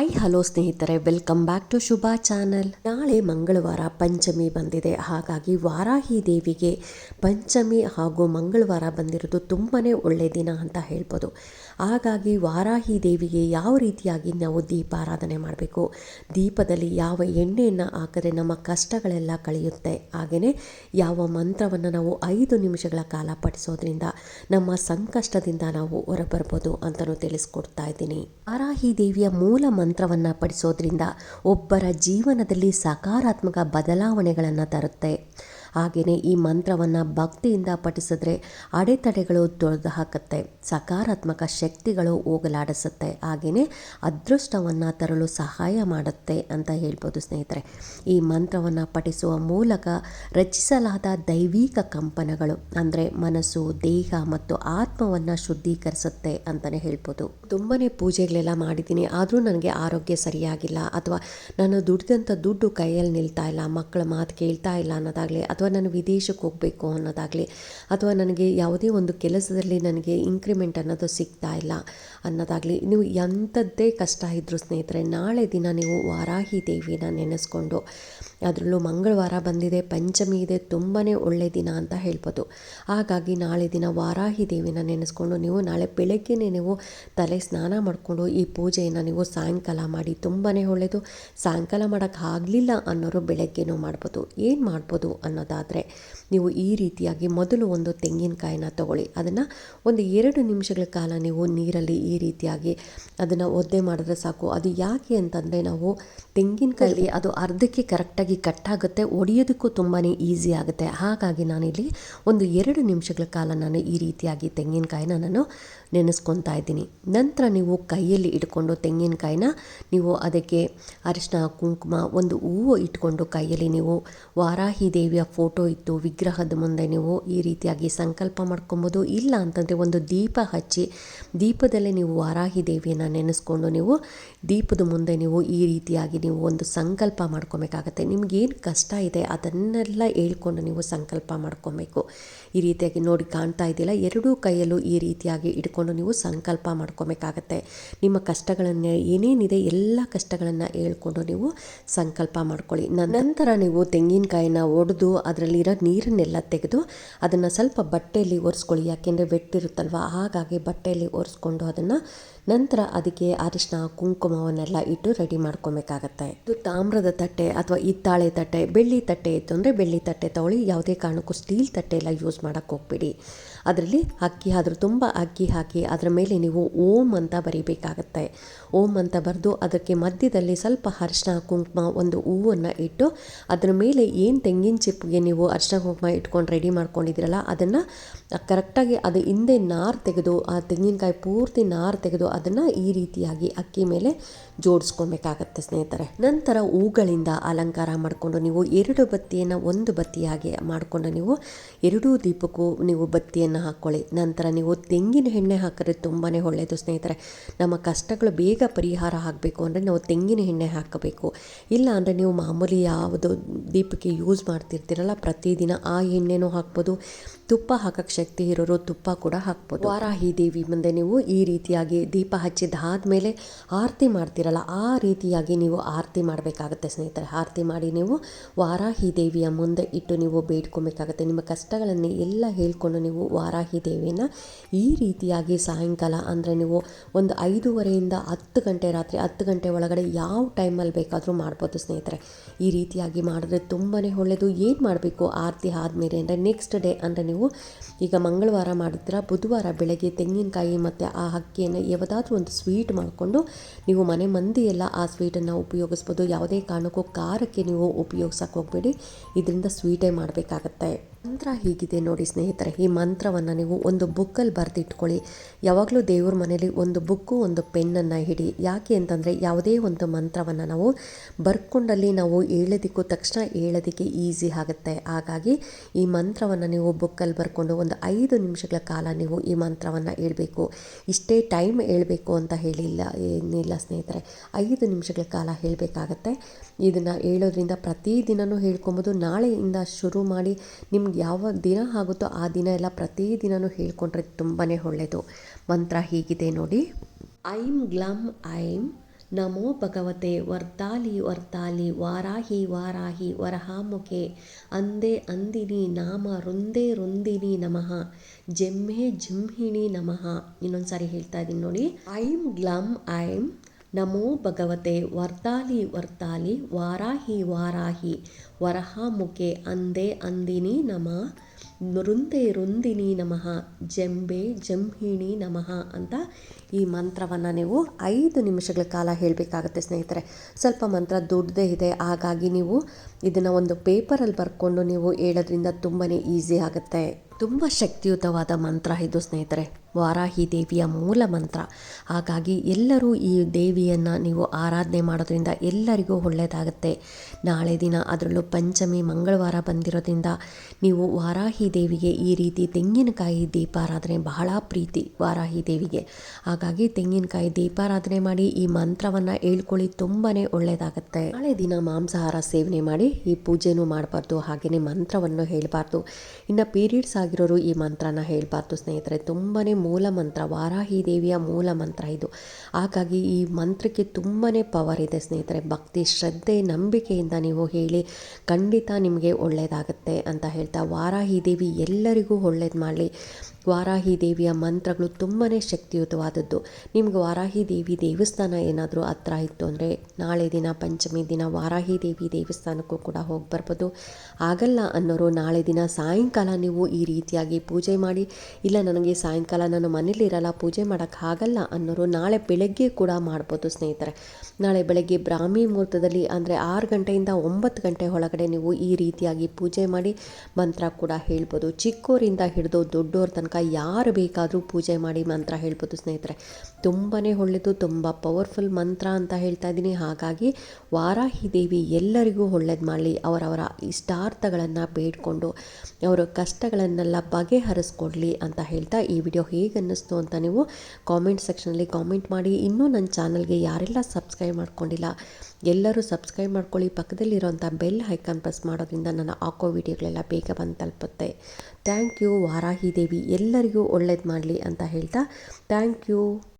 Hi, hello ಸ್ನೇಹಿತರೆ, welcome back to Shubha channel. ನಾಳೆ ಮಂಗಳವಾರ ಪಂಚಮಿ ಬಂದಿದೆ. ಹಾಗಾಗಿ ವಾರಾಹಿ ದೇವಿಗೆ ಪಂಚಮಿ ಹಾಗೂ ಮಂಗಳವಾರ ಬಂದಿರೋದು ತುಂಬಾ ಒಳ್ಳೆ ದಿನ ಅಂತ ಹೇಳ್ಬೋದು. ಹಾಗಾಗಿ ವಾರಾಹಿ ದೇವಿಗೆ ಯಾವ ರೀತಿಯಾಗಿ ನಾವು ದೀಪಾರಾಧನೆ ಮಾಡಬೇಕು? ದೀಪದಲ್ಲಿ ಯಾವ ಎಣ್ಣೆಯನ್ನು ಹಾಕಿದ್ರೆ ನಮ್ಮ ಕಷ್ಟಗಳೆಲ್ಲ ಕಳೆಯುತ್ತೆ? ಹಾಗೆಯೇ ಯಾವ ಮಂತ್ರವನ್ನು ನಾವು ಐದು ನಿಮಿಷಗಳ ಕಾಲ ಪಠಿಸೋದ್ರಿಂದ ನಮ್ಮ ಸಂಕಷ್ಟದಿಂದ ನಾವು ಹೊರಬರ್ಬೋದು ಅಂತಲೂ ತಿಳಿಸ್ಕೊಡ್ತಾ ಇದ್ದೀನಿ. ವಾರಾಹಿ ದೇವಿಯ ಮೂಲ ಮಂತ್ರವನ್ನು ಪಠಿಸೋದ್ರಿಂದ ಒಬ್ಬರ ಜೀವನದಲ್ಲಿ ಸಕಾರಾತ್ಮಕ ಬದಲಾವಣೆಗಳನ್ನು ತರುತ್ತೆ. ಹಾಗೆಯೇ ಈ ಮಂತ್ರವನ್ನು ಭಕ್ತಿಯಿಂದ ಪಠಿಸಿದ್ರೆ ಅಡೆತಡೆಗಳು ತೊಳೆದು ಹಾಕುತ್ತೆ ಸಕಾರಾತ್ಮಕ ಶಕ್ತಿಗಳು ಹೋಗಲಾಡಿಸುತ್ತೆ, ಹಾಗೆಯೇ ಅದೃಷ್ಟವನ್ನು ತರಲು ಸಹಾಯ ಮಾಡುತ್ತೆ ಅಂತ ಹೇಳ್ಬೋದು ಸ್ನೇಹಿತರೆ. ಈ ಮಂತ್ರವನ್ನು ಪಠಿಸುವ ಮೂಲಕ ರಚಿಸಲಾದ ದೈವಿಕ ಕಂಪನಗಳು ಅಂದರೆ ಮನಸ್ಸು, ದೇಹ ಮತ್ತು ಆತ್ಮವನ್ನು ಶುದ್ಧೀಕರಿಸುತ್ತೆ ಅಂತಲೇ ಹೇಳ್ಬೋದು. ತುಂಬಾ ಪೂಜೆಗಳೆಲ್ಲ ಮಾಡಿದ್ದೀನಿ, ಆದರೂ ನನಗೆ ಆರೋಗ್ಯ ಸರಿಯಾಗಿಲ್ಲ ಅಥವಾ ನಾನು ದುಡ್ದಂಥ ದುಡ್ಡು ಕೈಯಲ್ಲಿ ನಿಲ್ತಾ ಇಲ್ಲ, ಮಕ್ಕಳ ಮಾತು ಕೇಳ್ತಾ ಇಲ್ಲ ಅನ್ನೋದಾಗಲಿ ಅಥವಾ ನಾನು ವಿದೇಶಕ್ಕೆ ಹೋಗಬೇಕು ಅನ್ನೋದಾಗಲಿ, ಅಥವಾ ನನಗೆ ಯಾವುದೇ ಒಂದು ಕೆಲಸದಲ್ಲಿ ನನಗೆ ಇನ್ಕ್ರಿಮೆಂಟ್ ಅನ್ನೋದು ಸಿಗ್ತಾ ಇಲ್ಲ ಅನ್ನೋದಾಗಲಿ, ನೀವು ಎಂಥದ್ದೇ ಕಷ್ಟ ಇದ್ದರೂ ಸ್ನೇಹಿತರೆ, ನಾಳೆ ದಿನ ನೀವು ವಾರಾಹಿ ದೇವಿನ ನೆನೆಸ್ಕೊಂಡು ಅದರಲ್ಲೂ ಮಂಗಳವಾರ ಬಂದಿದೆ, ಪಂಚಮಿ ಇದೆ ತುಂಬಾ ಒಳ್ಳೆ ದಿನ ಅಂತ ಹೇಳ್ಬೋದು. ಹಾಗಾಗಿ ನಾಳೆ ದಿನ ವಾರಾಹಿ ದೇವಿನ ನೆನೆಸ್ಕೊಂಡು ನೀವು ನಾಳೆ ಬೆಳಗ್ಗೆನೇ ನೀವು ತಲೆ ಸ್ನಾನ ಮಾಡಿಕೊಂಡು ಈ ಪೂಜೆಯನ್ನು ನೀವು ಸಾಯಂಕಾಲ ಮಾಡಿ ತುಂಬಾ ಒಳ್ಳೆಯದು. ಸಾಯಂಕಾಲ ಮಾಡೋಕ್ಕಾಗಲಿಲ್ಲ ಅನ್ನೋರು ಬೆಳಗ್ಗೆನೂ ಮಾಡ್ಬೋದು. ಏನು ಮಾಡ್ಬೋದು ಅನ್ನೋದಾದರೆ ನೀವು ಈ ರೀತಿಯಾಗಿ ಮೊದಲು ಒಂದು ತೆಂಗಿನಕಾಯಿನ ತಗೊಳ್ಳಿ. ಅದನ್ನು ಒಂದು ಎರಡು ನಿಮಿಷಗಳ ಕಾಲ ನೀವು ನೀರಲ್ಲಿ ಈ ರೀತಿಯಾಗಿ ಅದನ್ನು ಒದ್ದೆ ಮಾಡಿದ್ರೆ ಸಾಕು. ಅದು ಯಾಕೆ ಅಂತಂದರೆ ನಾವು ತೆಂಗಿನಕಾಯಿ ಅದು ಅರ್ಧಕ್ಕೆ ಕರೆಕ್ಟಾಗಿ ಕಟ್ಟಾಗುತ್ತೆ ಒಡೆಯೋದಕ್ಕೂ ತುಂಬಾ ಈಸಿ ಆಗುತ್ತೆ. ಹಾಗಾಗಿ ನಾನಿಲ್ಲಿ ಒಂದು ಎರಡು ನಿಮಿಷಗಳ ಕಾಲ ನಾನು ಈ ರೀತಿಯಾಗಿ ತೆಂಗಿನಕಾಯಿನ ನಾನು ನೆನೆಸ್ಕೊತಾ ಇದ್ದೀನಿ. ನಂತರ ನೀವು ಕೈಯಲ್ಲಿ ಇಟ್ಕೊಂಡು ತೆಂಗಿನಕಾಯಿನ ನೀವು ಅದಕ್ಕೆ ಅರಿಶಿನ ಕುಂಕುಮ, ಒಂದು ಹೂವು ಇಟ್ಕೊಂಡು ಕೈಯಲ್ಲಿ ನೀವು ವಾರಾಹಿ ದೇವಿಯ ಫೋಟೋ ಇತ್ತು ವಿಗ್ರಹದ ಮುಂದೆ ನೀವು ಈ ರೀತಿಯಾಗಿ ಸಂಕಲ್ಪ ಮಾಡ್ಕೊಬೋದು. ಇಲ್ಲ ಅಂತಂದರೆ ಒಂದು ದೀಪ ಹಚ್ಚಿ ದೀಪದಲ್ಲೇ ನೀವು ವಾರಾಹಿ ದೇವಿಯನ್ನು ನೆನೆಸ್ಕೊಂಡು ನೀವು ದೀಪದ ಮುಂದೆ ನೀವು ಈ ರೀತಿಯಾಗಿ ನೀವು ಒಂದು ಸಂಕಲ್ಪ ಮಾಡ್ಕೊಬೇಕಾಗತ್ತೆ. ನಿಮಗೇನು ಕಷ್ಟ ಇದೆ ಅದನ್ನೆಲ್ಲ ಹೇಳ್ಕೊಂಡು ನೀವು ಸಂಕಲ್ಪ ಮಾಡ್ಕೊಬೇಕು. ಈ ರೀತಿಯಾಗಿ ನೋಡಿ ಕಾಣ್ತಾ ಇದೆಯಲ್ಲ ಎರಡೂ ಕೈಯಲ್ಲೂ ಈ ರೀತಿಯಾಗಿ ಇಟ್ಕೊಂಡು ನೀವು ಸಂಕಲ್ಪ ಮಾಡ್ಕೊಬೇಕಾಗತ್ತೆ. ನಿಮ್ಮ ಕಷ್ಟಗಳನ್ನು, ಏನೇನಿದೆ ಎಲ್ಲ ಕಷ್ಟಗಳನ್ನು ಹೇಳ್ಕೊಂಡು ನೀವು ಸಂಕಲ್ಪ ಮಾಡ್ಕೊಳ್ಳಿ. ನಂತರ ನೀವು ತೆಂಗಿನಕಾಯಿನ ಒಡೆದು ಅದರಲ್ಲಿರೋ ನೀರನ್ನೆಲ್ಲ ತೆಗೆದು ಅದನ್ನು ಸ್ವಲ್ಪ ಬಟ್ಟೆಯಲ್ಲಿ ಒರೆಸ್ಕೊಳ್ಳಿ. ಯಾಕೆಂದರೆ ಬೆಟ್ಟಿರುತ್ತಲ್ವ ಹಾಗಾಗಿ ಬಟ್ಟೆಯಲ್ಲಿ ಒರೆಸ್ಕೊಂಡು ಅದನ್ನು ನಂತರ ಅದಕ್ಕೆ ಅರಿಶಿನ ಕುಂಕುಮವನ್ನೆಲ್ಲ ಇಟ್ಟು ರೆಡಿ ಮಾಡ್ಕೊಬೇಕಾಗತ್ತೆ. ಇದು ತಾಮ್ರದ ತಟ್ಟೆ ಅಥವಾ ಹಿತ್ತಾಳೆ ತಟ್ಟೆ, ಬೆಳ್ಳಿ ತಟ್ಟೆ ಇತ್ತು ಅಂದರೆ ಬೆಳ್ಳಿ ತಟ್ಟೆ ತಗೊಳ್ಳಿ ಯಾವುದೇ ಕಾರಣಕ್ಕೂ ಸ್ಟೀಲ್ ತಟ್ಟೆ ಎಲ್ಲ ಯೂಸ್ ಮಾಡೋಕ್ಕೆ ಹೋಗ್ಬೇಡಿ. ಅದರಲ್ಲಿ ಅಕ್ಕಿ ಆದರೂ ತುಂಬ ಅಕ್ಕಿ ಹಾಕಿ ಅದರ ಮೇಲೆ ನೀವು ಓಮ್ ಅಂತ ಬರೀಬೇಕಾಗತ್ತೆ. ಓಮ್ ಅಂತ ಬರೆದು ಅದಕ್ಕೆ ಮಧ್ಯದಲ್ಲಿ ಸ್ವಲ್ಪ ಅರಿಶಿನ ಕುಂಕುಮ ಒಂದು ಹೂವನ್ನು ಇಟ್ಟು ಅದರ ಮೇಲೆ ಏನು ತೆಂಗಿನ ಚಿಪ್ಪಿಗೆ ನೀವು ಅರಿಶಿನ ಕುಂಕುಮ ಇಟ್ಕೊಂಡು ರೆಡಿ ಮಾಡ್ಕೊಂಡಿದ್ದೀರಲ್ಲ, ಅದನ್ನು ಕರೆಕ್ಟಾಗಿ ಅದು ಹಿಂದೆ ನಾರು ತೆಗೆದು, ಆ ತೆಂಗಿನಕಾಯಿ ಪೂರ್ತಿ ನಾರು ತೆಗೆದು ಅದನ್ನು ಈ ರೀತಿಯಾಗಿ ಅಕ್ಕಿ ಮೇಲೆ ಜೋಡಿಸ್ಕೊಬೇಕಾಗತ್ತೆ ಸ್ನೇಹಿತರೆ. ನಂತರ ಹೂಗಳಿಂದ ಅಲಂಕಾರ ಮಾಡಿಕೊಂಡು ನೀವು ಎರಡು ಬತ್ತಿಯನ್ನು ಒಂದು ಬತ್ತಿಯಾಗಿ ಮಾಡಿಕೊಂಡು ನೀವು ಎರಡೂ ದೀಪಕ್ಕೂ ನೀವು ಬತ್ತಿಯನ್ನು ಹಾಕ್ಕೊಳ್ಳಿ ನಂತರ ನೀವು ತೆಂಗಿನ ಎಣ್ಣೆ ಹಾಕಿದ್ರೆ ತುಂಬಾ ಒಳ್ಳೆಯದು ಸ್ನೇಹಿತರೆ. ನಮ್ಮ ಕಷ್ಟಗಳು ಬೇಗ ಪರಿಹಾರ ಆಗಬೇಕು ಅಂದರೆ ನಾವು ತೆಂಗಿನ ಎಣ್ಣೆ ಹಾಕಬೇಕು. ಇಲ್ಲ ಅಂದರೆ ನೀವು ಮಾಮೂಲಿ ಯಾವುದು ದೀಪಕ್ಕೆ ಯೂಸ್ ಮಾಡ್ತಿರ್ತೀರಲ್ಲ, ಪ್ರತಿದಿನ ಆ ಎಣ್ಣೆನೂ ಹಾಕ್ಬೋದು. ತುಪ್ಪ ಹಾಕಕ್ಕೆ ಶಕ್ತಿ ಇರೋರು ತುಪ್ಪ ಕೂಡ ಹಾಕ್ಬೋದು. ವಾರಾಹಿ ದೇವಿ ಮುಂದೆ ನೀವು ಈ ರೀತಿಯಾಗಿ ದೀಪ ಹಚ್ಚಿದ್ದಾದಮೇಲೆ ಆರತಿ ಮಾಡ್ತೀರಲ್ಲ ಆ ರೀತಿಯಾಗಿ ನೀವು ಆರತಿ ಮಾಡಬೇಕಾಗತ್ತೆ ಸ್ನೇಹಿತರೆ. ಆರತಿ ಮಾಡಿ ನೀವು ವಾರಾಹಿ ದೇವಿಯ ಮುಂದೆ ಇಟ್ಟು ನೀವು ಬೇಡ್ಕೊಬೇಕಾಗತ್ತೆ. ನಿಮ್ಮ ಕಷ್ಟಗಳನ್ನು ಎಲ್ಲ ಹೇಳ್ಕೊಂಡು ನೀವು ವಾರಾಹಿ ದೇವಿಯನ್ನು ಈ ರೀತಿಯಾಗಿ ಸಾಯಂಕಾಲ ಅಂದರೆ ನೀವು ಒಂದು ಐದೂವರೆಯಿಂದ ಹತ್ತು ಗಂಟೆ ರಾತ್ರಿ, ಹತ್ತು ಗಂಟೆ ಒಳಗಡೆ ಯಾವ ಟೈಮಲ್ಲಿ ಬೇಕಾದರೂ ಮಾಡ್ಬೋದು ಸ್ನೇಹಿತರೆ. ಈ ರೀತಿಯಾಗಿ ಮಾಡಿದ್ರೆ ತುಂಬಾ ಒಳ್ಳೆಯದು ಏನು ಮಾಡಬೇಕು ಆರತಿ ಆದಮೇಲೆ ಅಂದರೆ ನೆಕ್ಸ್ಟ್ ಡೇ ಅಂದರೆ ನೀವು ಈಗ ಮಂಗಳವಾರ ಮಾಡಿದ್ರೆ ಬುಧವಾರ ಬೆಳಗ್ಗೆ ತೆಂಗಿನಕಾಯಿ ಮತ್ತು ಆ ಅಕ್ಕಿಯನ್ನು ಯಾವುದಾದ್ರೂ ಒಂದು ಸ್ವೀಟ್ ಮಾಡಿಕೊಂಡು ನೀವು ಮನೆ ಮಂದಿ ಎಲ್ಲ ಆ ಸ್ವೀಟನ್ನು ಉಪಯೋಗಿಸ್ಬೋದು. ಯಾವುದೇ ಕಾರಣಕ್ಕೂ ಖಾರಕ್ಕೆ ನೀವು ಉಪಯೋಗಿಸೋಕೆ ಹೋಗಬೇಡಿ. ಇದರಿಂದ ಸ್ವೀಟೇ ಮಾಡಬೇಕಾಗತ್ತೆ. ಮಂತ್ರ ಹೀಗಿದೆ ನೋಡಿ ಸ್ನೇಹಿತರೆ. ಈ ಮಂತ್ರವನ್ನು ನೀವು ಒಂದು ಬುಕ್ಕಲ್ಲಿ ಬರೆದಿಟ್ಕೊಳ್ಳಿ. ಯಾವಾಗಲೂ ದೇವ್ರ ಮನೇಲಿ ಒಂದು ಬುಕ್ಕು, ಒಂದು ಪೆನ್ನನ್ನು ಹಿಡಿ. ಯಾಕೆ ಅಂತಂದರೆ ಯಾವುದೇ ಒಂದು ಮಂತ್ರವನ್ನು ನಾವು ಬರ್ಕೊಂಡಲ್ಲಿ ನಾವು ಹೇಳೋದಕ್ಕೂ ತಕ್ಷಣ ಹೇಳೋದಕ್ಕೆ ಈಸಿ ಆಗುತ್ತೆ. ಹಾಗಾಗಿ ಈ ಮಂತ್ರವನ್ನು ನೀವು ಬುಕ್ಕಲ್ಲಿ ಬರ್ಕೊಂಡು ಒಂದು ಐದು ನಿಮಿಷಗಳ ಕಾಲ ನೀವು ಈ ಮಂತ್ರವನ್ನು ಹೇಳಬೇಕು. ಇಷ್ಟೇ ಟೈಮ್ ಹೇಳಬೇಕು ಅಂತ ಹೇಳಿಲ್ಲ, ಏನಿಲ್ಲ ಸ್ನೇಹಿತರೆ. ಐದು ನಿಮಿಷಗಳ ಕಾಲ ಹೇಳಬೇಕಾಗತ್ತೆ. ಇದನ್ನು ಹೇಳೋದ್ರಿಂದ ಪ್ರತಿದಿನವೂ ಹೇಳ್ಕೊಬೋದು. ನಾಳೆಯಿಂದ ಶುರು ಮಾಡಿ ನಿಮ್ಗೆ ಯಾವ ದಿನ ಆಗುತ್ತೋ ಆ ದಿನ ಎಲ್ಲ ಪ್ರತಿದಿನವೂ ಹೇಳ್ಕೊಂಡ್ರೆ ತುಂಬಾ ಒಳ್ಳೆಯದು ಮಂತ್ರ ಹೀಗಿದೆ ನೋಡಿ. ಐಂ ಗ್ಲಂ ಐಂ ನಮೋ ಭಗವತೆ ವರ್ತಾಲಿ ವರ್ತಾಲಿ ವಾರಾಹಿ ವಾರಾಹಿ ವರಹಾಮುಖೆ ಅಂದೆ ಅಂದಿನಿ ನಾಮ ರುಂದೇ ರುಂದಿನಿ ನಮಃ ಜೆಮ್ಮೆ ಜಿಂಹಿಣಿ ನಮಃ ಇನ್ನೊಂದು ಸಾರಿ ಹೇಳ್ತಾ ಇದ್ದೀನಿ ನೋಡಿ. ಐಂ ಗ್ಲಂ ಐಂ ನಮೋ ಭಗವತೆ ವರ್ತಾಲಿ ವರ್ತಾಲಿ ವಾರಾಹಿ ವಾರಾಹಿ ವರಹಾಮುಖೆ ಅಂದೆ ಅಂದಿನಿ ನಮ ರುಂದೆ ರುಂದಿನಿ ನಮಃ, ಜಂಬೆ ಜಂಹಿಣಿ ನಮಃ ಅಂತ ಈ ಮಂತ್ರವನ್ನು ನೀವು ಐದು ನಿಮಿಷಗಳ ಕಾಲ ಹೇಳಬೇಕಾಗತ್ತೆ ಸ್ನೇಹಿತರೆ. ಸ್ವಲ್ಪ ಮಂತ್ರ ದುಡ್ಡದೇ ಇದೆ, ಹಾಗಾಗಿ ನೀವು ಇದನ್ನು ಒಂದು ಪೇಪರಲ್ಲಿ ಬರ್ಕೊಂಡು ನೀವು ಹೇಳೋದ್ರಿಂದ ತುಂಬಾ ಈಸಿ ಆಗುತ್ತೆ. ತುಂಬ ಶಕ್ತಿಯುತವಾದ ಮಂತ್ರ ಇದು, ಸ್ನೇಹಿತರೆ. ವಾರಾಹಿ ದೇವಿಯ ಮೂಲ ಮಂತ್ರ. ಹಾಗಾಗಿ ಎಲ್ಲರೂ ಈ ದೇವಿಯನ್ನು ನೀವು ಆರಾಧನೆ ಮಾಡೋದ್ರಿಂದ ಎಲ್ಲರಿಗೂ ಒಳ್ಳೆಯದಾಗುತ್ತೆ ನಾಳೆ ದಿನ ಅದರಲ್ಲೂ ಪಂಚಮಿ, ಮಂಗಳವಾರ ಬಂದಿರೋದ್ರಿಂದ ನೀವು ವಾರಾಹಿ ದೇವಿಗೆ ಈ ರೀತಿ ತೆಂಗಿನಕಾಯಿ ದೀಪಾರಾಧನೆ ಬಹಳ ಪ್ರೀತಿ ವಾರಾಹಿ ದೇವಿಗೆ. ಹಾಗಾಗಿ ತೆಂಗಿನಕಾಯಿ ದೀಪಾರಾಧನೆ ಮಾಡಿ ಈ ಮಂತ್ರವನ್ನು ಹೇಳ್ಕೊಳ್ಳಿ ತುಂಬಾ ಒಳ್ಳೆಯದಾಗುತ್ತೆ ನಾಳೆ ದಿನ ಮಾಂಸಾಹಾರ ಸೇವನೆ ಮಾಡಿ ಈ ಪೂಜೆನೂ ಮಾಡಬಾರ್ದು ಹಾಗೆಯೇ ಮಂತ್ರವನ್ನು ಹೇಳಬಾರ್ದು. ಇನ್ನು ಪೀರಿಯಡ್ಸ್ ಆಗಿರೋರು ಈ ಮಂತ್ರನ ಹೇಳಬಾರ್ದು ಸ್ನೇಹಿತರೆ. ತುಂಬಾ ಮೂಲ ಮಂತ್ರ, ವಾರಾಹಿ ದೇವಿಯ ಮೂಲ ಮಂತ್ರ ಇದು. ಹಾಗಾಗಿ ಈ ಮಂತ್ರಕ್ಕೆ ತುಂಬಾ ಪವರ್ ಇದೆ ಸ್ನೇಹಿತರೆ. ಭಕ್ತಿ, ಶ್ರದ್ಧೆ, ನಂಬಿಕೆಯಿಂದ ನೀವು ಹೇಳಿ ಖಂಡಿತ ನಿಮಗೆ ಒಳ್ಳೆಯದಾಗುತ್ತೆ ಅಂತ ಹೇಳ್ತಾ ವಾರಾಹಿ ದೇವಿ ಎಲ್ಲರಿಗೂ ಒಳ್ಳೇದು ಮಾಡಲಿ. ವಾರಾಹಿ ದೇವಿಯ ಮಂತ್ರಗಳು ತುಂಬಾ ಶಕ್ತಿಯುತವಾದದ್ದು. ನಿಮ್ಗೆ ವಾರಾಹಿ ದೇವಿ ದೇವಸ್ಥಾನ ಏನಾದರೂ ಹತ್ರ ಇತ್ತು ಅಂದರೆ ನಾಳೆ ದಿನ ಪಂಚಮಿ ದಿನ ವಾರಾಹಿ ದೇವಿ ದೇವಸ್ಥಾನಕ್ಕೂ ಕೂಡ ಹೋಗಿ ಬರ್ಬೋದು. ಆಗಲ್ಲ ಅನ್ನೋರು ನಾಳೆ ದಿನ ಸಾಯಂಕಾಲ ನೀವು ಈ ರೀತಿಯಾಗಿ ಪೂಜೆ ಮಾಡಿ, ಇಲ್ಲ ನನಗೆ ಸಾಯಂಕಾಲ ನಾನು ಮನೇಲಿರಲ್ಲ ಪೂಜೆ ಮಾಡೋಕ್ಕಾಗಲ್ಲ ಅನ್ನೋರು ನಾಳೆ ಬೆಳಗ್ಗೆ ಕೂಡ ಮಾಡ್ಬೋದು ಸ್ನೇಹಿತರೆ. ನಾಳೆ ಬೆಳಗ್ಗೆ ಬ್ರಾಹ್ಮಿ ಮುಹೂರ್ತದಲ್ಲಿ ಅಂದರೆ ಆರು ಗಂಟೆಯಿಂದ ಒಂಬತ್ತು ಗಂಟೆ ಒಳಗಡೆ ನೀವು ಈ ರೀತಿಯಾಗಿ ಪೂಜೆ ಮಾಡಿ ಮಂತ್ರ ಕೂಡ ಹೇಳ್ಬೋದು. ಚಿಕ್ಕೋರಿಂದ ಹಿಡಿದು ದೊಡ್ಡೋರ ತನಕ ಯಾರು ಬೇಕಾದರೂ ಪೂಜೆ ಮಾಡಿ ಮಂತ್ರ ಹೇಳ್ಬೋದು ಸ್ನೇಹಿತರೆ. ತುಂಬಾ ಒಳ್ಳೆಯದು, ತುಂಬ ಪವರ್ಫುಲ್ ಮಂತ್ರ ಅಂತ ಹೇಳ್ತಾ ಇದ್ದೀನಿ. ಹಾಗಾಗಿ ವಾರಾಹಿ ದೇವಿ ಎಲ್ಲರಿಗೂ ಒಳ್ಳೇದು ಮಾಡಲಿ. ಅವರವರ ಇಷ್ಟಾರ್ಥಗಳನ್ನು ಬೇಡಿಕೊಂಡು, ಅವರ ಕಷ್ಟಗಳನ್ನೆಲ್ಲ ಬಗೆಹರಿಸ್ಕೊಡ್ಲಿ ಅಂತ ಹೇಳ್ತಾ ಈ ವಿಡಿಯೋ ಹೇಗೆ ಅನ್ನಿಸ್ತು ಅಂತ ನೀವು ಕಾಮೆಂಟ್ ಸೆಕ್ಷನಲ್ಲಿ ಕಾಮೆಂಟ್ ಮಾಡಿ. ಇನ್ನೂ ನನ್ನ ಚಾನಲ್ಗೆ ಯಾರೆಲ್ಲ ಸಬ್ಸ್ಕ್ರೈಬ್ ಮಾಡ್ಕೊಂಡಿಲ್ಲ, ಎಲ್ಲರೂ ಸಬ್ಸ್ಕ್ರೈಬ್ ಮಾಡ್ಕೊಳ್ಳಿ. ಪಕ್ಕದಲ್ಲಿರೋಂಥ ಬೆಲ್ ಐಕಾನ್ ಪ್ರೆಸ್ ಮಾಡೋದ್ರಿಂದ ನನ್ನ ಹಾಕೋ ವಿಡಿಯೋಗಳೆಲ್ಲ ಬೇಗ ಬಂದು ತಲುಪುತ್ತೆ. Thank you Varahi Devi. ಎಲ್ಲರಿಗೂ ಒಳ್ಳೇದು ಮಾಡಲಿ ಅಂತ ಹೇಳ್ತಾ ಥ್ಯಾಂಕ್ ಯು.